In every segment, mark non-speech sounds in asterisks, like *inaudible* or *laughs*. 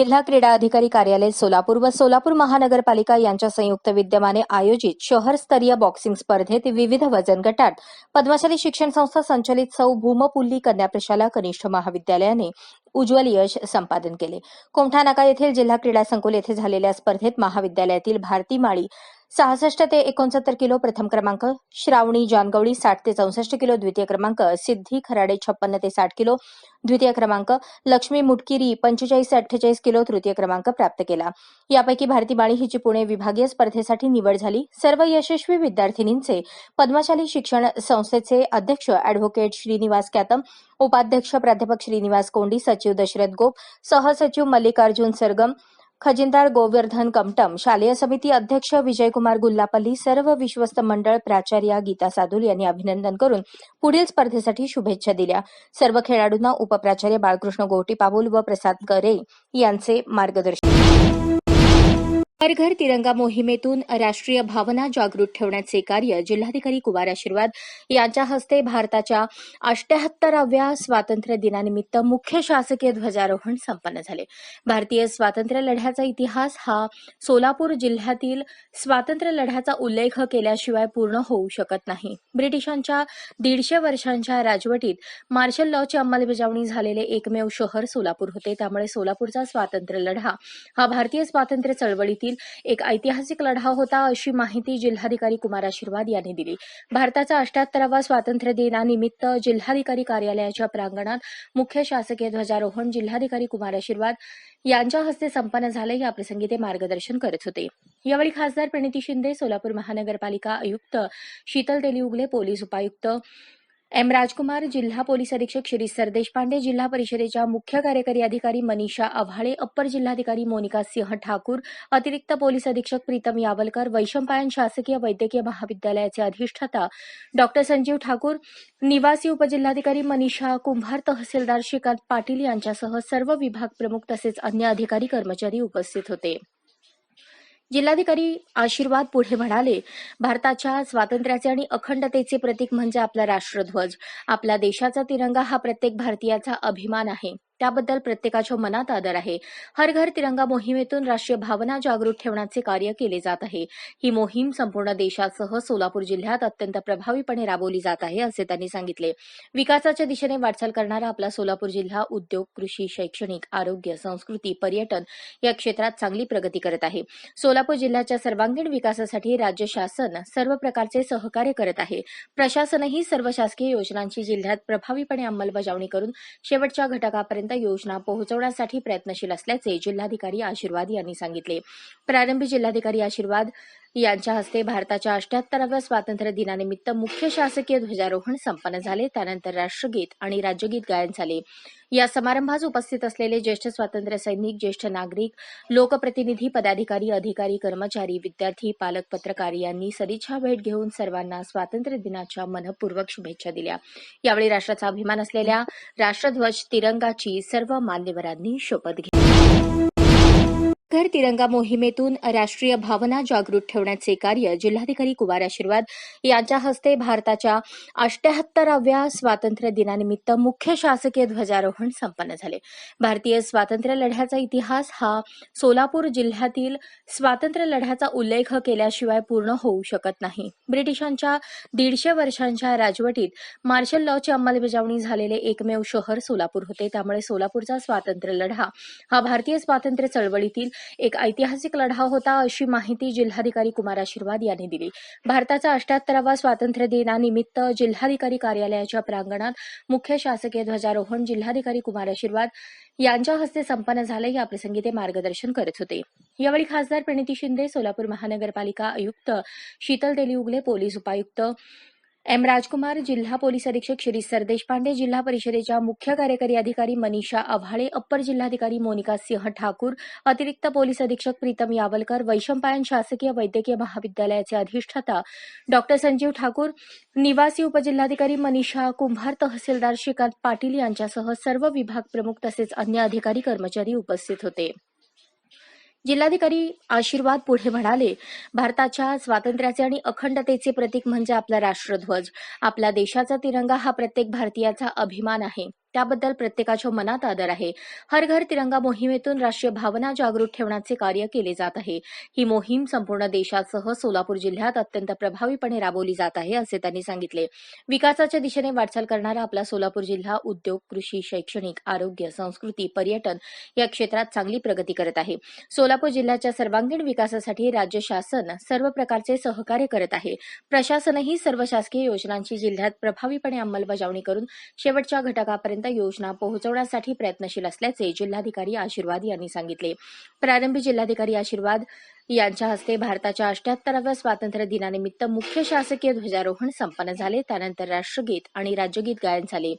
जिल्हा क्रीडा अधिकारी कार्यालय सोलापूर व सोलापूर महानगरपालिका यांच्या संयुक्त विद्यमाने आयोजित शहरस्तरीय बॉक्सिंग स्पर्धेत विविध वजन गटात पद्मशाली शिक्षण संस्था संचलित सौ भूमपुल्ली कन्याप्रशाला कनिष्ठ महाविद्यालयाने उज्ज्वल यश संपादन केले. कोमठानाका येथील जिल्हा क्रीडा संकुल येथे झालेल्या स्पर्धेत महाविद्यालयातील भारती माळी सहासष्ट ते एकोणसत्तर किलो प्रथम क्रमांक श्रावणी जानगवळी साठ ते चौसष्ट किलो द्वितीय क्रमांक सिद्धी खराडे छप्पन्न ते साठ किलो द्वितीय क्रमांक लक्ष्मी मुटकिरी पंचेचाळीस ते अठ्ठेचाळीस किलो तृतीय क्रमांक प्राप्त केला. यापैकी भारती माळी हिची पुणे विभागीय स्पर्धेसाठी निवड झाली. सर्व यशस्वी विद्यार्थिनींचे पद्मशाली शिक्षण संस्थेचे अध्यक्ष अॅडव्होकेट श्रीनिवास कॅतम उपाध्यक्ष प्राध्यापक श्रीनिवास कोंडी सचिव दशरथ गोप सहसचिव मल्लिकार्जुन सरगम खजिनदार गोवर्धन कमटम शालेय समिती अध्यक्ष विजयकुमार गुल्लापल्ली सर्व विश्वस्त मंडळ प्राचार्या गीता सादुल यांनी अभिनंदन करून पुढील स्पर्धेसाठी शुभेच्छा दिल्या. सर्व खेळाडूंना उपप्राचार्य बाळकृष्ण गोटी पाबुल व प्रसाद गरे यांचे मार्गदर्शन हर घर तिरंगा मोहिमेतून राष्ट्रीय भावना जागृत ठेवण्याचे कार्य जिल्हाधिकारी कुमार आशीर्वाद यांच्या हस्ते भारताच्या अष्ट्याहत्तराव्या स्वातंत्र्य दिनानिमित्त मुख्य शासकीय ध्वजारोहण संपन्न झाले. भारतीय स्वातंत्र्य लढ्याचा इतिहास हा सोलापूर जिल्ह्यातील स्वातंत्र्य लढ्याचा उल्लेख केल्याशिवाय पूर्ण होऊ शकत नाही. ब्रिटिशांच्या दीडशे वर्षांच्या राजवटीत मार्शल लॉची अंमलबजावणी झालेले एकमेव शहर सोलापूर होते. त्यामुळे सोलापूरचा स्वातंत्र्य लढा हा भारतीय स्वातंत्र्य चळवळीतील एक ऐतिहासिक लढा होता अशी माहिती जिल्हाधिकारी कुमार आशीर्वाद यांनी दिली. भारताचा अष्ट्याहत्तरावा स्वातंत्र्य दिनानिमित्त जिल्हाधिकारी कार्यालयाच्या प्रांगणात मुख्य शासकीय ध्वजारोहण जिल्हाधिकारी कुमार आशीर्वाद यांच्या हस्ते संपन्न झाले. याप्रसंगी ते मार्गदर्शन करत होते. यावेळी खासदार प्रणिती शिंदे सोलापूर महानगरपालिका आयुक्त शीतल तेली उगले पोलीस उपायुक्त एम राजकुमार जिल्हा पोलीस अधीक्षक शिरीष सरदेशपांडे जिल्हा परिषदेच्या मुख्य कार्यकारी अधिकारी मनीषा आव्हाळे अप्पर जिल्हाधिकारी मोनिका सिंह ठाकूर अतिरिक्त पोलीस अधीक्षक प्रीतम यावलकर वैशंपायन शासकीय वैद्यकीय महाविद्यालयाचे अधिष्ठाता डॉक्टर संजीव ठाकूर निवासी उपजिल्हाधिकारी मनीषा कुंभार तहसीलदार श्रीकांत पाटील यांच्यासह सर्व विभाग प्रमुख तसेच अन्य अधिकारी कर्मचारी उपस्थित होते. जिल्हाधिकारी आशीर्वाद पुढे म्हणाले भारताच्या स्वातंत्र्याचे आणि अखंडतेचे प्रतीक म्हणजे आपला राष्ट्रध्वज. आपला देशाचा तिरंगा हा प्रत्येक भारतीयाचा अभिमान आहे. त्याबद्दल प्रत्येकाच्या मनात आदर आहे. हर घर तिरंगा मोहिमेतून राष्ट्रीय भावना जागृत ठेवण्याचे कार्य केले जात आहे. ही मोहीम संपूर्ण देशासह सोलापूर जिल्ह्यात अत्यंत प्रभावीपणे राबवली जात आहे असे त्यांनी सांगितले. विकासाच्या दिशेने वाटचाल करणारा आपला सोलापूर जिल्हा उद्योग कृषी शैक्षणिक आरोग्य संस्कृती पर्यटन या क्षेत्रात चांगली प्रगती करत आहे. सोलापूर जिल्ह्याच्या सर्वांगीण विकासासाठी राज्य शासन सर्व प्रकारचे सहकार्य करत आहे. प्रशासनही सर्व शासकीय योजनांची जिल्ह्यात प्रभावीपणे अंमलबजावणी करून शेवटच्या घटकापर्यंत योजना पोहोचवण्यासाठी प्रयत्नशील असल्याचे जिल्हाधिकारी आशीर्वाद यांनी सांगितले. प्रारंभी जिल्हाधिकारी आशीर्वाद यांच्या हस्ते भारताच्या अष्ट्याहत्तराव्या स्वातंत्र्य दिनानिमित्त मुख्य शासकीय ध्वजारोहण संपन्न झाले. त्यानंतर राष्ट्रगीत आणि राज्यगीत गायन झाले. या समारंभास उपस्थित असलेले ज्येष्ठ स्वातंत्र्य सैनिक ज्येष्ठ नागरिक लोकप्रतिनिधी पदाधिकारी अधिकारी कर्मचारी विद्यार्थी पालक पत्रकार यांनी सदिच्छा भेट घेऊन सर्वांना स्वातंत्र्य दिनाच्या मनपूर्वक शुभेच्छा दिल्या. यावेळी राष्ट्राचा अभिमान असलेल्या राष्ट्रध्वज तिरंगाची सर्व मान्यवरांनी शपथ घेतली. घर तिरंगा मोहिमेतून राष्ट्रीय भावना जागृत ठेवण्याचे कार्य जिल्हाधिकारी कुमार आशीर्वाद यांच्या हस्ते भारताच्या अष्ट्याहत्तराव्या स्वातंत्र्य दिनानिमित्त मुख्य शासकीय ध्वजारोहण संपन्न झाले. भारतीय स्वातंत्र्य लढ्याचा इतिहास हा सोलापूर जिल्ह्यातील स्वातंत्र्य लढ्याचा उल्लेख केल्याशिवाय पूर्ण होऊ शकत नाही. ब्रिटिशांच्या दीडशे वर्षांच्या राजवटीत मार्शल लॉची अंमलबजावणी झालेले एकमेव शहर सोलापूर होते. त्यामुळे सोलापूरचा स्वातंत्र्य लढा हा भारतीय स्वातंत्र्य चळवळीतील एक ऐतिहासिक लढा होता अशी माहिती जिल्हाधिकारी कुमार आशीर्वाद यांनी दिली. भारताचा अष्ट्याहत्तरावा स्वातंत्र्य दिनानिमित्त जिल्हाधिकारी कार्यालयाच्या प्रांगणात मुख्य शासकीय ध्वजारोहण जिल्हाधिकारी कुमार आशीर्वाद यांच्या हस्ते संपन्न झाले. या प्रसंगी ते मार्गदर्शन करत होते. यावेळी खासदार प्रणिती शिंदे सोलापूर महानगरपालिका आयुक्त शीतल तेली उगले पोलीस उपायुक्त एम राजकुमार जिल्हा पोलीस अधीक्षक शिरीष सरदेशपांडे जिल्हा परिषदेच्या मुख्य कार्यकारी अधिकारी मनीषा आव्हाळे अप्पर जिल्हाधिकारी मोनिका सिंह ठाकूर अतिरिक्त पोलीस अधीक्षक प्रीतम यावलकर वैशंपायन शासकीय वैद्यकीय महाविद्यालयाचे अधिष्ठाता डॉक्टर संजीव ठाकूर निवासी उपजिल्हाधिकारी मनीषा कुंभार तहसीलदार श्रीकांत पाटील यांच्यासह सर्व विभाग प्रमुख तसेच अन्य अधिकारी कर्मचारी उपस्थित होते. जिल्हाधिकारी आशीर्वाद पुढे म्हणाले भारताच्या स्वातंत्र्याचे आणि अखंडतेचे प्रतीक म्हणजे आपला राष्ट्रध्वज. आपला देशाचा तिरंगा हा प्रत्येक भारतीयाचा अभिमान आहे. त्याबद्दल प्रत्येकाच्या मनात आदर आहे. हर घर तिरंगा मोहिमेतून राष्ट्रीय भावना जागृत ठेवण्याचे कार्य केले जात आहे. ही मोहीम संपूर्ण देशासह सोलापूर जिल्ह्यात अत्यंत प्रभावीपणे राबवली जात आहे असे त्यांनी सांगितले. विकासाच्या दिशेने वाटचाल करणारा आपला सोलापूर जिल्हा उद्योग कृषी शैक्षणिक आरोग्य संस्कृती पर्यटन या क्षेत्रात चांगली प्रगती करत आहे. सोलापूर जिल्ह्याच्या सर्वांगीण विकासासाठी राज्य शासन सर्व प्रकारचे सहकार्य करत आहे. प्रशासनही सर्व शासकीय योजनांची जिल्ह्यात प्रभावीपणे अंमलबजावणी करून शेवटच्या घटकापर्यंत योजना पोहोचवण्यासाठी प्रयत्नशील असल्याचे जिल्हाधिकारी आशीर्वाद यांनी सांगितले. प्रारंभी जिल्हाधिकारी आशीर्वाद यांच्या हस्ते भारताच्या अष्ट्याहत्तराव्या स्वातंत्र्य दिनानिमित्त मुख्य शासकीय ध्वजारोहण संपन्न झाले. त्यानंतर राष्ट्रगीत आणि राज्यगीत गायन झाले.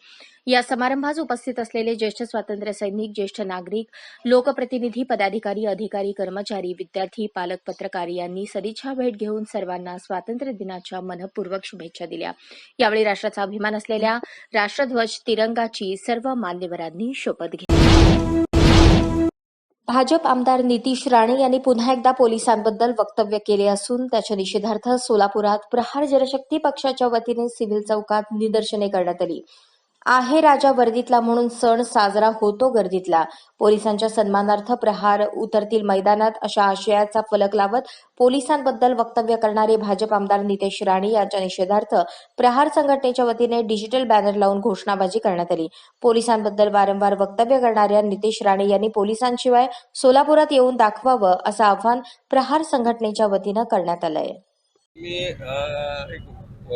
या समारंभास उपस्थित असलेले ज्येष्ठ स्वातंत्र्य सैनिक ज्येष्ठ नागरिक लोकप्रतिनिधी पदाधिकारी अधिकारी कर्मचारी विद्यार्थी पालक पत्रकार यांनी सदिच्छा भेट घेऊन सर्वांना स्वातंत्र्य दिनाच्या मनपूर्वक शुभेच्छा दिल्या. यावेळी राष्ट्राचा अभिमान असलेल्या राष्ट्रध्वज तिरंगाची सर्व मान्यवरांनी शपथ घेतली. भाजप आमदार नितीश राणे यांनी पुन्हा एकदा पोलिसांबद्दल वक्तव्य केले असून त्याच्या निषेधार्थ सोलापुरात प्रहार जनशक्ती पक्षाच्या वतीने सिव्हिल चौकात निदर्शने करण्यात आली. आहे राजा वर्दीतला म्हणून सण साजरा होतो गर्दीतला. पोलिसांच्या सन्मानार्थ प्रहार उतरतील मैदानात अशा आशयाचा फलक लावत पोलिसांबद्दल वक्तव्य करणारे भाजप आमदार नितेश राणे यांच्या निषेधार्थ प्रहार संघटनेच्या वतीने डिजिटल बॅनर लावून घोषणाबाजी करण्यात आली. पोलिसांबद्दल वारंवार वक्तव्य करणाऱ्या नितेश राणे यांनी पोलिसांशिवाय सोलापुरात येऊन दाखवावं असं आव्हान प्रहार संघटनेच्या वतीनं करण्यात आलंय.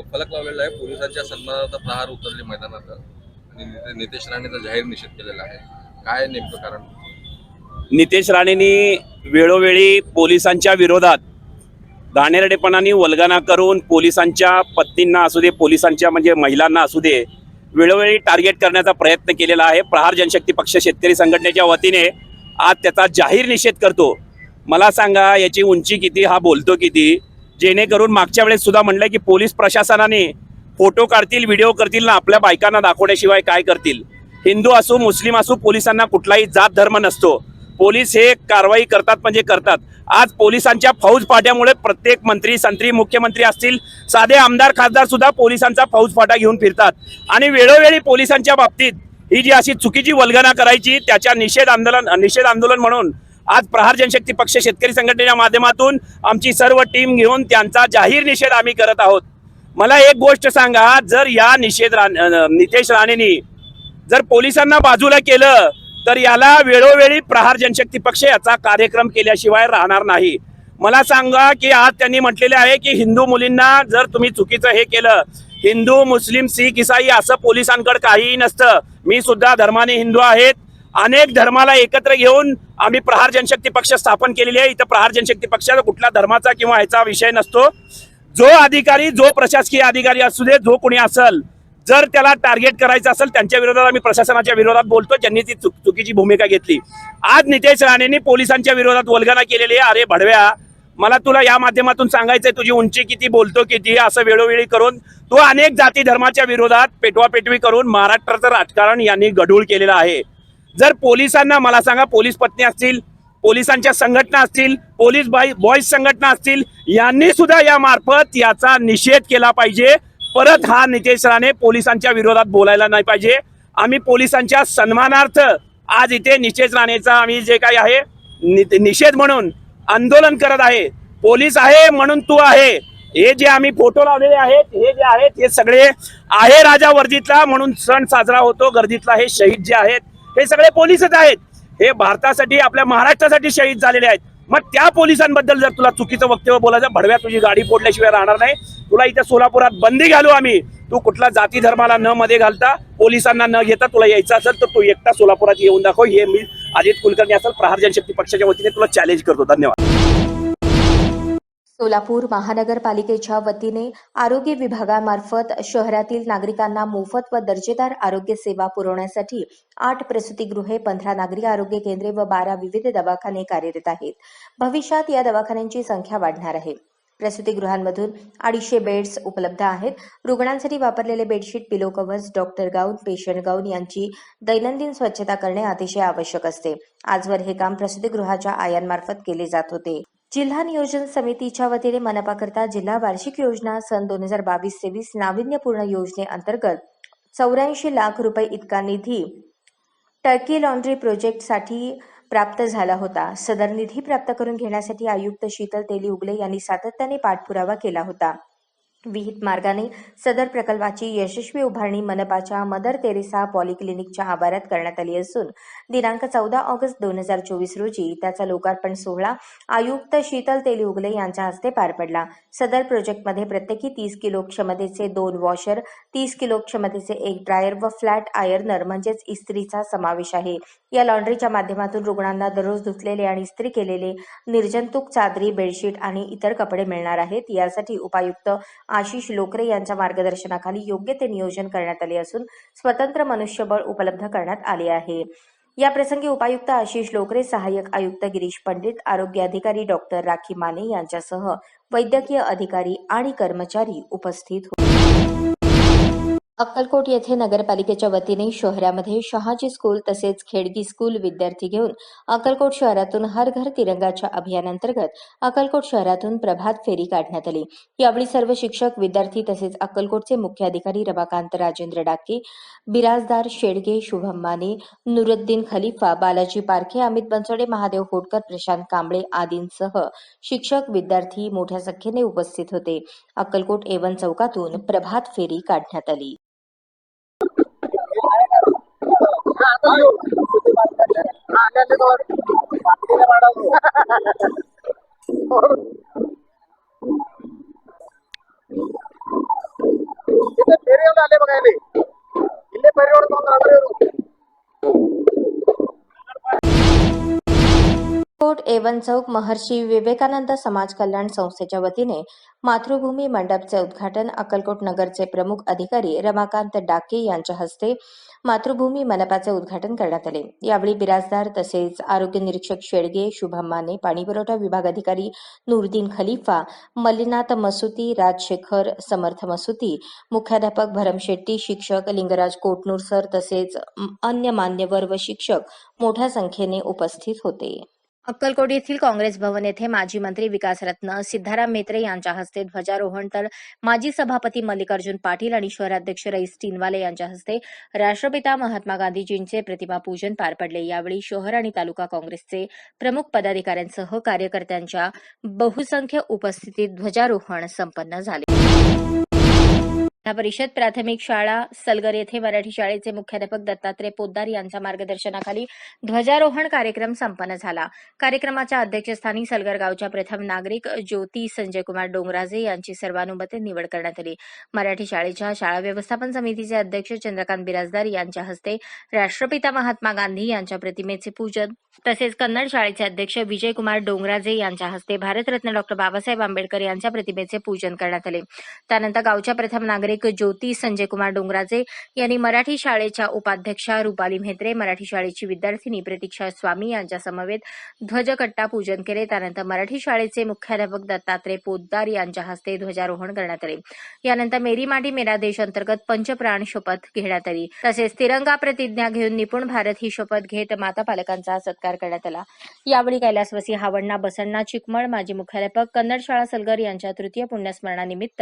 फलक लावलेला आहे. पोलिसांच्या सन्मानार्थ प्रहार उतरले मैदानात. आणि नितेश राणेचा जाहीर निषेध केलेला आहे. काय नेमकं कारण? नितेश राणेंनी वेळोवेळी पोलिसांच्या विरोधात घाणेरडेपणाने वल्गना करून पोलिसांच्या पत्नींना असू दे पोलिसांच्या म्हणजे महिलांना असू दे वेळोवेळी टार्गेट करण्याचा प्रयत्न केलेला आहे. प्रहार जनशक्ती पक्ष शेतकरी संघटनेच्या वतीने आज त्याचा जाहीर निषेध करतो. मला सांगा याची उंची किती हा बोलतो किती? जेणेकरून मागच्या वेळेस सुद्धा म्हणलं की पोलीस प्रशासनाने फोटो काढतील व्हिडिओ करतील ना आपल्या बायकांना दाखवण्याशिवाय काय करतील? हिंदू असो मुस्लिम असो पोलिसांना कुठलाही जात धर्म नसतो. पोलीस हे कारवाई करतात म्हणजे करतात. आज पोलिसांच्या फौज फाट्यामुळे प्रत्येक मंत्री संत्री मुख्यमंत्री असतील साधे आमदार खासदार सुद्धा पोलिसांचा फौज फाटा घेऊन फिरतात. आणि वेळोवेळी पोलिसांच्या बाबतीत ही जी अशी चुकीची वल्गना करायची त्याच्या निषेध आंदोलन निषेध आंदोलन म्हणून आज प्रहार जनशक्ती पक्ष शेतकरी संघटनेच्या माध्यमातून आमची सर्व टीम घेऊन त्यांचा जाहीर निषेध आम्ही करत आहोत. मला एक गोष्ट सांगा जर या निषेध नितेश राणेनी जर पोलिसांना बाजूला केलं तर याला वेळोवेळी प्रहार जनशक्ती पक्ष याचा कार्यक्रम केल्याशिवाय राहणार नाही. मला सांगा की आज त्यांनी म्हटलेले आहे की हिंदू मुलींना जर तुम्ही चुकीचं हे केलं हिंदू मुस्लिम सिख इसाई असं पोलिसांकडे काहीही नसतं. मी सुद्धा धर्माने हिंदू आहेत. अनेक धर्माला एकत्र घेऊन आम्ही प्रहार जनशक्ती पक्ष स्थापन केलेली आहे. इथं प्रहार जनशक्ती पक्षाचा कुठला धर्माचा किंवा ह्याचा विषय नसतो. जो अधिकारी जो प्रशासकीय अधिकारी असू दे जो कोणी असेल जर त्याला टार्गेट करायचं असेल त्यांच्या विरोधात आम्ही प्रशासनाच्या विरोधात बोलतो. ज्यांनी ती चुक- चुकीची भूमिका घेतली. आज नितेश राणेंनी पोलिसांच्या विरोधात वल्गना केलेली आहे. अरे भडव्या मला तुला या माध्यमातून सांगायचंय तुझी उंची किती बोलतो किती असं वेळोवेळी करून तू अनेक जाती धर्माच्या विरोधात पेटवापेटवी करून महाराष्ट्राचं राजकारण यांनी गढूळ केलेलं आहे. जर पोलिसांना मला सांगा पोलीस पत्नी असतील पोलिसांच्या संघटना असतील पोलीस बाई बॉईज संघटना असतील यांनी सुद्धा या मार्फत याचा निषेध केला पाहिजे. परत हा नितेश राणे पोलिसांच्या विरोधात बोलायला नाही पाहिजे. आम्ही पोलिसांच्या सन्मानार्थ आज इथे नितेश राणेचा आम्ही जे काही आहे नि- निषेध म्हणून आंदोलन करत आहे. पोलीस आहे म्हणून तू आहे. हे जे आम्ही फोटो लावलेले आहेत हे जे आहेत हे सगळे आहे राजा वर्दीतला म्हणून सण साजरा होतो. गर्दीतला हे शहीद जे आहेत हे सगळे पोलीसच आहेत. हे भारतासाठी आपल्या महाराष्ट्रासाठी शहीद झालेले आहेत. मग त्या पोलिसांबद्दल जर तुला चुकीचं वक्तव्य बोलायचं भडव्या तुझी गाडी फोडल्याशिवाय राहणार नाही. तुला इथे सोलापुरात बंदी घालू आम्ही. तू कुठला जाती धर्माला न मध्ये घालता पोलिसांना न घेता तुला यायचं असेल तर तू एकटा सोलापुरात येऊन दाखव. हे मी अजित कुलकर्णी असेल प्रहार जनशक्ती पक्षाच्या वतीने तुला चॅलेंज करतो. धन्यवाद. सोलापूर महानगरपालिकेच्या वतीने आरोग्य विभागामार्फत शहरातील नागरिकांना मोफत व दर्जेदार आरोग्य सेवा पुरवण्यासाठी आठ प्रसूतीगृहे पंधरा नागरी आरोग्य केंद्रे व बारा विविध दवाखाने कार्यरत आहेत. भविष्यात या दवाखान्यांची संख्या वाढणार आहे. प्रसूतीगृहांमधून अडीचशे बेड्स उपलब्ध आहेत. रुग्णांसाठी वापरलेले bedsheet pillow covers doctor gown patient gown यांची दैनंदिन स्वच्छता करणे अतिशय आवश्यक असते. आजवर हे काम प्रसूतीगृहाच्या आयांमार्फत केले जात होते. जिल्हा नियोजन समितीच्या वतीने मनपाकरता जिल्हा वार्षिक योजना सन दोन हजार बावीस तेवीस नाविन्यपूर्ण योजनेअंतर्गत चौऱ्याऐंशी लाख रुपये इतका निधी टर्की लॉन्ड्री प्रोजेक्टसाठी प्राप्त झाला होता. सदर निधी प्राप्त करून घेण्यासाठी आयुक्त शीतल तेली उगले यांनी सातत्याने पाठपुरावा केला होता. विहित मार्गाने सदर प्रकल्पाची यशस्वी उभारणी मनपाच्या मदर तेरेसा पॉलिक्लिनिकच्या आवारात करण्यात आली असून दिनांक चौदा ऑगस्ट दोन हजार चोवीस रोजी त्याचा लोकार्पण सोहळा आयुक्त शीतल तेली उगले यांच्या हस्ते पार पडला. सदर प्रोजेक्टमध्ये प्रत्येकी तीस किलो क्षमतेचे दोन वॉशर तीस किलो क्षमतेचे एक ड्रायर व फ्लॅट आयर्नर म्हणजेच इस्त्रीचा समावेश आहे. या लॉन्ड्रीच्या माध्यमातून रुग्णांना दररोज धुतलेले आणि इस्त्री केलेले निर्जंतुक चादरी बेडशीट आणि इतर कपडे मिळणार आहेत. यासाठी उपायुक्त आशिष लोकरे यांच्या मार्गदर्शनाखाली योग्य ते नियोजन करण्यात आले असून स्वतंत्र मनुष्यबळ उपलब्ध करण्यात आले आहे. या प्रसंगी उपायुक्त आशिष लोकरे सहाय्यक आयुक्त गिरीश पंडित आरोग्य अधिकारी डॉक्टर राखी माने यांच्यासह वैद्यकीय अधिकारी आणि कर्मचारी उपस्थित होते. अक्कलकोट येथे नगरपालिकेच्या वतीने शहरामध्ये शहाजी स्कूल तसेच खेडगी स्कूल विद्यार्थी घेऊन अक्कलकोट शहरातून हर घर तिरंगाच्या अभियानांतर्गत अक्कलकोट शहरातून प्रभात फेरी काढण्यात आली. यावेळी सर्व शिक्षक विद्यार्थी तसेच अक्कलकोटचे मुख्य अधिकारी रमाकांत राजेंद्र डाके बिराजदार शेडगे शुभम माने नुरुद्दीन खलिफा बालाजी पारखे अमित बनसोडे महादेव होटकर प्रशांत कांबळे आदींसह शिक्षक विद्यार्थी मोठ्या संख्येने उपस्थित होते. अक्कलकोट एवन चौकातून प्रभात फेरी काढण्यात आली. *laughs* പേര് ഒന്നും അല്ലേ മകേ ഇല്ലേ പേര് एवन चौक महर्षी विवेकानंद समाज कल्याण संस्थेच्या वतीने मातृभूमी मंडपचे उद्घाटन अक्कलकोट नगरचे प्रमुख अधिकारी रमाकांत डाके यांच्या हस्ते मातृभूमी मनपाचे उद्घाटन करण्यात आले. यावेळी बिराजदार तसेच आरोग्य निरीक्षक शेडगे शुभम माने पाणीपुरवठा विभाग अधिकारी नूरदीन खलिफा मल्लीनाथ मसुती राजशेखर समर्थ मसुती मुख्याध्यापक भरम शेट्टी शिक्षक लिंगराज कोटनूर सर तसेच अन्य मान्यवर व शिक्षक मोठ्या संख्येने उपस्थित होते. अक्कलकोट येथील काँग्रेस भवन येथे माजी मंत्री विकासरत्न सिद्धाराम मेत्रे यांच्या हस्ते ध्वजारोहण तर माजी सभापती मल्लिकार्जुन पाटील आणि शहराध्यक्ष रईस टिनवाले यांच्या हस्ते राष्ट्रपिता महात्मा गांधीजींचे प्रतिमा पूजन पार पडले. यावेळी शहर आणि तालुका काँग्रेसचे प्रमुख पदाधिकाऱ्यांसह कार्यकर्त्यांच्या बहुसंख्य उपस्थितीत ध्वजारोहण संपन्न झाले. जिल्हा परिषद प्राथमिक शाळा सलगर येथे मराठी शाळेचे मुख्याध्यापक दत्तात्रय पोद्दार यांच्या मार्गदर्शनाखाली ध्वजारोहण कार्यक्रम संपन्न झाला. कार्यक्रमाच्या अध्यक्षस्थानी सलगर गावच्या प्रथम नागरिक ज्योती संजय कुमार डोंगराजे यांची सर्वानुमते निवड करण्यात आली. मराठी शाळेच्या शाळा व्यवस्थापन समितीचे अध्यक्ष चंद्रकांत बिराजदार यांच्या हस्ते राष्ट्रपिता महात्मा गांधी यांच्या प्रतिमेचे पूजन तसेच कन्नड शाळेचे अध्यक्ष विजयकुमार डोंगराजे यांच्या हस्ते भारतरत्न डॉक्टर बाबासाहेब आंबेडकर यांच्या प्रतिमेचे पूजन करण्यात आले. त्यानंतर गावच्या प्रथम नागरिक ज्योती संजय कुमार डोंगराजे यांनी मराठी शाळेच्या उपाध्यक्षा रुपाली म्हेत्रे मराठी शाळेची विद्यार्थिनी प्रतीक्षा स्वामी यांच्या समवेत ध्वजकट्टा पूजन केले. त्यानंतर मराठी शाळेचे मुख्याध्यापक दत्तात्रय पोद्दार यांच्या हस्ते ध्वजारोहण करण्यात आले. यानंतर मेरी माटी मेरा देश अंतर्गत पंचप्राण शपथ घेण्यात आली. तसेच तिरंगा प्रतिज्ञा घेऊन निपुण भारत ही शपथ घेत माता पालकांचा सत्कार करण्यात आला. यावेळी कैलासवासी हावण्णा बसण्णा चिकमळ माजी मुख्याध्यापक कन्नड शाळा सलगर यांच्या तृतीय पुण्यस्मरणानिमित्त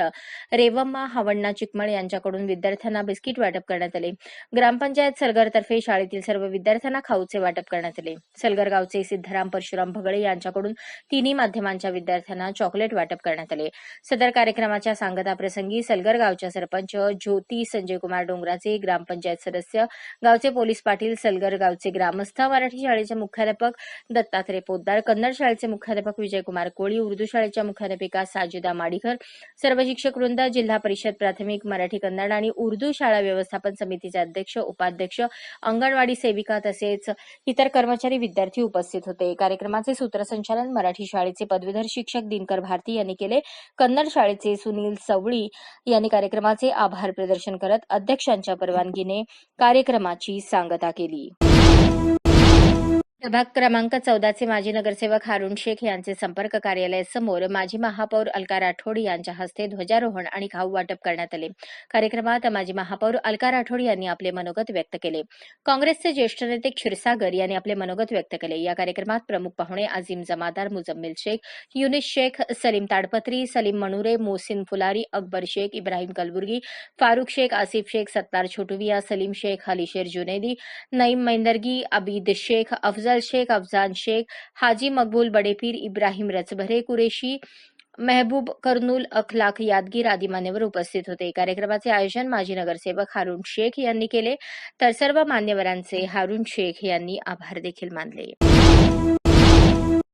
रेवम्मा हावण्णा चिकमळ यांच्याकडून विद्यार्थ्यांना बिस्किट वाटप करण्यात आले. ग्रामपंचायत सलगरतर्फे शाळेतील सर्व विद्यार्थ्यांना खाऊचे वाटप करण्यात आले. सलगर गावचे सिद्धराम परशुराम भगळे यांच्याकडून तिन्ही माध्यमांच्या विद्यार्थ्यांना चॉकलेट वाटप करण्यात आले. सदर कार्यक्रमाच्या सांगताप्रसंगी सलगर गावच्या सरपंच ज्योती संजय कुमार डोंगराचे ग्रामपंचायत सदस्य गावचे पोलीस पाटील सलगर गावचे ग्रामस्थ मराठी शाळेचे मुख्याध्यापक दत्तात्रय पोद्दार कन्नड शाळेचे मुख्याध्यापक विजयकुमार कोळी उर्दू शाळेच्या मुख्याध्यापिका साजिदा माडीकर सर्व शिक्षक वृंद जिल्हा परिषद प्राथमिक मराठी कन्नड आणि उर्दू शाळा व्यवस्थापन समितीचे अध्यक्ष उपाध्यक्ष अंगणवाडी सेविका तसेच इतर कर्मचारी विद्यार्थी उपस्थित होते. कार्यक्रमाचे सूत्रसंचालन मराठी शाळेचे पदवीधर शिक्षक दिनकर भारती यांनी केले. कन्नड शाळेचे सुनील सवळी यांनी कार्यक्रमाचे आभार प्रदर्शन करत अध्यक्षांच्या परवानगीने कार्यक्रमाची सांगता केली. प्रभाग क्रमांक चौदाचे माजी नगरसेवक हारुण शेख यांचे संपर्क कार्यालयासमोर माजी महापौर अलका राठोड यांच्या हस्ते ध्वजारोहण आणि खाऊ वाटप करण्यात आले. कार्यक्रमात माजी महापौर अलका राठोड यांनी आपले मनोगत व्यक्त केले. काँग्रेसचे ज्येष्ठ नेते क्षीरसागर यांनी आपले मनोगत व्यक्त केले. या कार्यक्रमात प्रमुख पाहुणे अजीम जमादार मुजम्मिल शेख युनिस शेख सलीम ताडपत्री सलीम मनुरे मोसिन फुलारी अकबर शेख इब्राहिम कलबुर्गी फारुख शेख आसिफ शेख सत्तार छोटुविया सलीम शेख हलीशेर जुनेदी नईम मैंदर्गी अबीद शेख अफजल शेख अफजान शेख हाजी मकबूल बडेपीर इब्राहिम रचभरे कुरेशी मेहबूब कर्नूल अखलाक यादगीर आदी मान्यवर उपस्थित होते. कार्यक्रमाचे आयोजन माजी नगरसेवक हारून शेख यांनी केले. तर सर्व मान्यवरांचे हारून शेख यांनी आभार देखील मानले.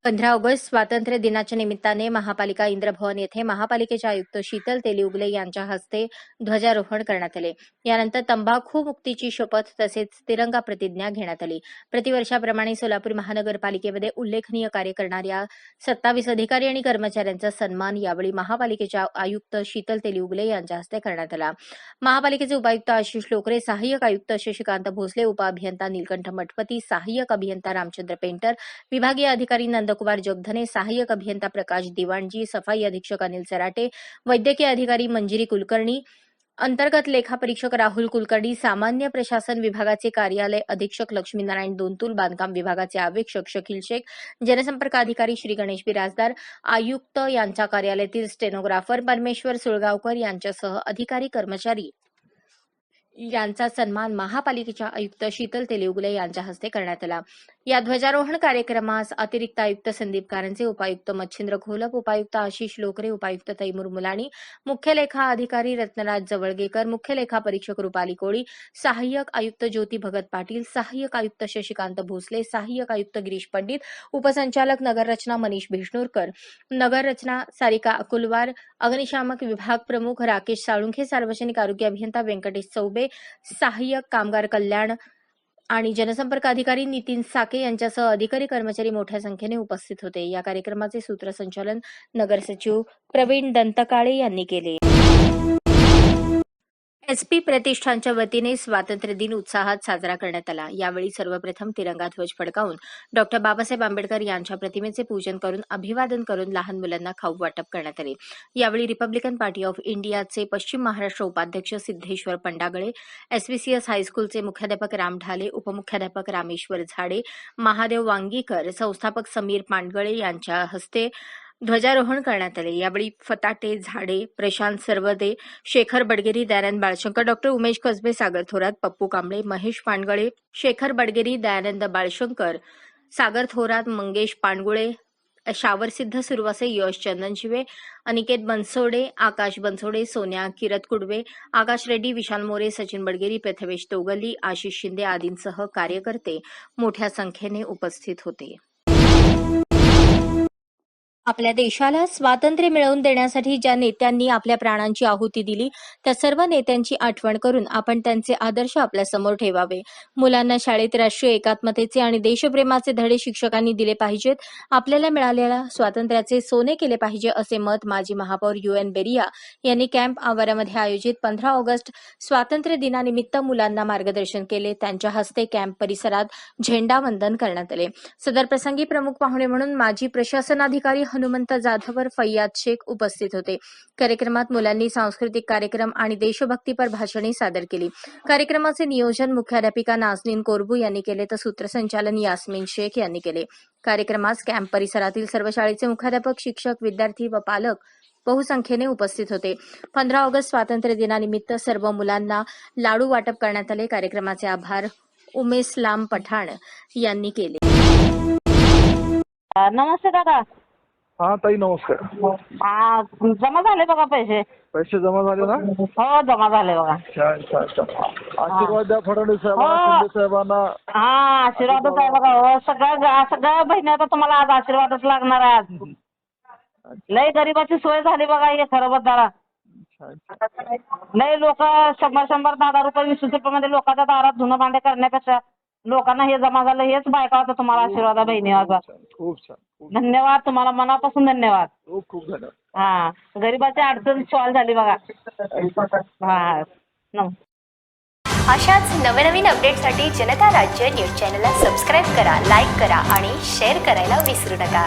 पंधरा ऑगस्ट स्वातंत्र्य दिनाच्या निमित्ताने महापालिका इंद्रभवन येथे महापालिकेचे आयुक्त शीतल तेलिउगले यांच्या हस्ते ध्वजारोहण करण्यात आले. यानंतर तंबाखू मुक्तीची शपथ तसेच तिरंगा प्रतिज्ञा घेण्यात आली. प्रतिवर्षाप्रमाणे सोलापूर महानगरपालिकेमध्ये उल्लेखनीय कार्य करणाऱ्या सत्तावीस अधिकारी आणि कर्मचाऱ्यांचा सन्मान यावेळी महापालिकेच्या आयुक्त शीतल तेलिउगले यांच्या हस्ते करण्यात आला. महापालिकेचे उपायुक्त आशिष लोकरे सहाय्यक आयुक्त शशिकांत भोसले उपअभियंता नीलकंठ मठपती सहाय्यक अभियंता रामचंद्र पेंटर विभागीय अधिकारी नंद नंदकुमार जोगधने सहाय्यक अभियंता प्रकाश दिवाणजी सफाई अधीक्षक अनिल सराटे वैद्यकीय अधिकारी मंजिरी कुलकर्णी अंतर्गत लेखापरीक्षक राहुल कुलकर्णी सामान्य प्रशासन विभागाचे कार्यालय अधीक्षक लक्ष्मीनारायण दोंतुल बांधकाम विभागाचे अधीक्षक शकील शेख जनसंपर्क अधिकारी श्री गणेश बिराजदार आयुक्त यांच्या कार्यालयातील स्टेनोग्राफर परमेश्वर सुळगावकर यांच्यासह अधिकारी कर्मचारी. यांचा सन्मान महापालिकेच्या आयुक्त शीतल तेलिवगुले यांच्या हस्ते करण्यात आला. या ध्वजारोहण कार्यक्रमास अतिरिक्त आयुक्त संदीप कारंजे उपायुक्त मच्छिंद्र घोलप उपायुक्त आशिष लोकरे उपायुक्त तैमूर मुलाणी मुख्य लेखा अधिकारी रत्नराज जवळगेकर मुख्य लेखा परीक्षक रुपाली कोळी सहाय्यक आयुक्त ज्योती भगत पाटील सहाय्यक आयुक्त शशिकांत भोसले सहाय्यक आयुक्त गिरीश पंडित उपसंचालक नगररचना मनीष भिष्णूरकर नगररचना सारिका अकुलवार अग्निशामक विभाग प्रमुख राकेश साळुंखे सार्वजनिक आरोग्य अभियंता व्यंकटेश चौबे सहाय्यक कामगार कल्याण आणि जनसंपर्क अधिकारी नितीन साके यांच्यासह अधिकारी कर्मचारी मोठ्या संख्येने उपस्थित होते. या कार्यक्रमाचे सूत्रसंचालन नगरसचिव प्रवीण दंतकाळे यांनी केले. एसपी प्रतिष्ठानच्या वतीने स्वातंत्र्य दिन उत्साहात साजरा करण्यात आला. यावेळी सर्वप्रथम तिरंगा ध्वज फडकावून डॉक्टर बाबासाहेब आंबेडकर यांच्या प्रतिमेचे पूजन करून अभिवादन करून लहान मुलांना खाऊ वाटप करण्यात आले. यावेळी रिपब्लिकन पार्टी ऑफ इंडियाचे पश्चिम महाराष्ट्र उपाध्यक्ष सिद्धेश्वर पंडागळे एसबीसीएस हायस्कूलचे मुख्याध्यापक राम ढाले उपमुख्याध्यापक रामेश्वर झाडे महादेव वांगीकर संस्थापक समीर पांडगळे यांच्या हस्ते ध्वजारोहण करण्यात आले. यावेळी फताटे झाडे प्रशांत सरवदे शेखर बडगेरी दयानंद बाळशंकर डॉक्टर उमेश कसबे सागर थोरात पप्पू कांबळे महेश पानगळे शेखर बडगेरी दयानंद बाळशंकर सागर थोरात मंगेश पानगुळे शावरसिद्ध सुरवासे यश चंदनशिवे अनिकेत बनसोडे आकाश बनसोडे सोन्या किरत कुडवे आकाश रेड्डी विशाल मोरे सचिन बडगेरी प्रथमेश तोगली आशिष शिंदे आदींसह कार्यकर्ते मोठ्या संख्येने उपस्थित होते. आपल्या देशाला स्वातंत्र्य मिळवून देण्यासाठी ज्या नेत्यांनी आपल्या प्राणांची आहुती दिली त्या सर्व नेत्यांची आठवण करून आपण त्यांचे आदर्श आपल्यासमोर ठेवावे. मुलांना शाळेत राष्ट्रीय एकात्मतेचे आणि देशप्रेमाचे धडे शिक्षकांनी दिले पाहिजेत. आपल्याला मिळालेल्या स्वातंत्र्याचे सोने केले पाहिजे असे मत माजी महापौर यू एन बेरिया यांनी कॅम्प आवारामध्ये आयोजित पंधरा ऑगस्ट स्वातंत्र्य दिनानिमित्त मुलांना मार्गदर्शन केले. त्यांच्या हस्ते कॅम्प परिसरात झेंडावंदन करण्यात आले. सदर प्रसंगी प्रमुख पाहुणे म्हणून माजी प्रशासनाधिकारी हनुमंत जाधवर फैयाद शेख उपस्थित होते. कार्यक्रमात मुलांनी सांस्कृतिक कार्यक्रम आणि देशभक्तीपर भाषणे सादर केली. कार्यक्रमाचे नियोजन मुख्याध्यापिका नाझनीन कोरबू यांनी केले तर सूत्रसंचालन यास्मिन शेख यांनी केले. कार्यक्रमास कॅम्प परिसरातील सर्व शाळेचे मुख्याध्यापक शिक्षक विद्यार्थी व पालक बहुसंख्येने उपस्थित होते. पंधरा ऑगस्ट स्वातंत्र्य दिनानिमित्त सर्व मुलांना लाडू वाटप करण्यात आले. कार्यक्रमाचे आभार उमेसलाम पठाण यांनी केले. नमस्ते दादा. हा ताई नमस्कार. हा जमा झाले बघा पैसे. पैसे जमा झाले ना? हो जमा झाले बघा. छान छान छान आशीर्वाद द्या फडणवीस साहेबांना हो. शिंदे साहेबांना. हा आशीर्वादच आहे बघा हो सगळं गा- सगळ्या बहिणी आता तुम्हाला आज आशीर्वादच लागणार आहे आज लय गरीबाची सोय झाली बघा हे खरं छान लय लोक शंभर शंभर दहा दहा रुपये वीस वीस रुपये मध्ये लोकांच्या दारात धुणं भांडे करण्यापेक्षा लोकांना हे जमा झालं हेच बायका तुम्हाला आशीर्वाद आहे बहिणी खूप छान खूप धन्यवाद तुम्हाला मनापासून धन्यवाद. खूप खूप धन्यवाद. हा गरीबाची अडचण सॉल्व झाली बघा. हा अशाच नवनवीन अपडेटसाठी जनता राज्य न्यूज चॅनलला सबस्क्राईब करा लाईक करा आणि शेअर करायला विसरू नका.